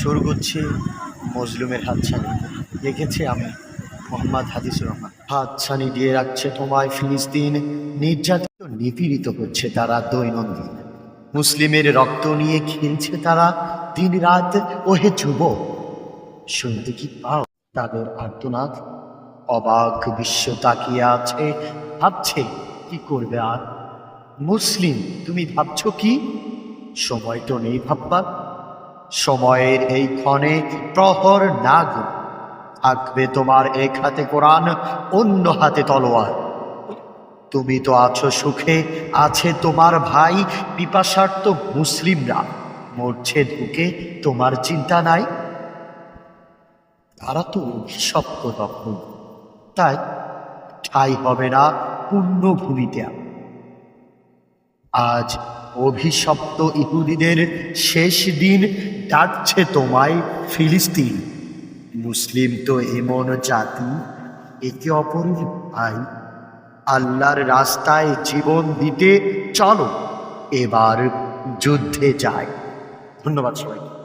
শুরু করছি মজলুমের হাতছানি। দেখেছি আমি, মোহাম্মদ হাদিসুর রহমান। হাতছানি দিয়ে রাখছে তোমায় ফিলিস্তিন। নির্যাতিত, নিপীড়িত হচ্ছে তারা দৈনন্দিন। মুসলিমের রক্ত নিয়ে খেলছে তারা দিন রাত ওহে যুবক, শুনতে কি পাও? তাদের আর্তনাদ? অবাক বিশ্ব তাকিয়ে আছে, ভাবছে কি করবে আর? মুসলিম, তুমি ভাবছ কি? সময় তো নেই ভাববার। সময়ের এই ক্ষণে প্রহর না গো থাকবে তোমার এক হাতে কোরআন, অন্য হাতে তলোয়ার। তুমি তো আছো সুখে, আছে তোমার ভাই, পিপাসার্থ মুসলিমরা। মরছে ঢুকে তোমার চিন্তা নাই। তারা তো অভিশপ্ত তখন তাই ঠাই হবে না পুণ্যভূমিতে। আজ অভিশপ্ত ইহুদিদের শেষ দিন ডাকছে তোমায় ফিলিস্তিন। মুসলিম তো এমন জাতি, একে অপরের ভাই। আল্লাহর রাস্তায় জীবন দিতে চলো, এবার যুদ্ধে যায় ধন্যবাদ সবাইকে।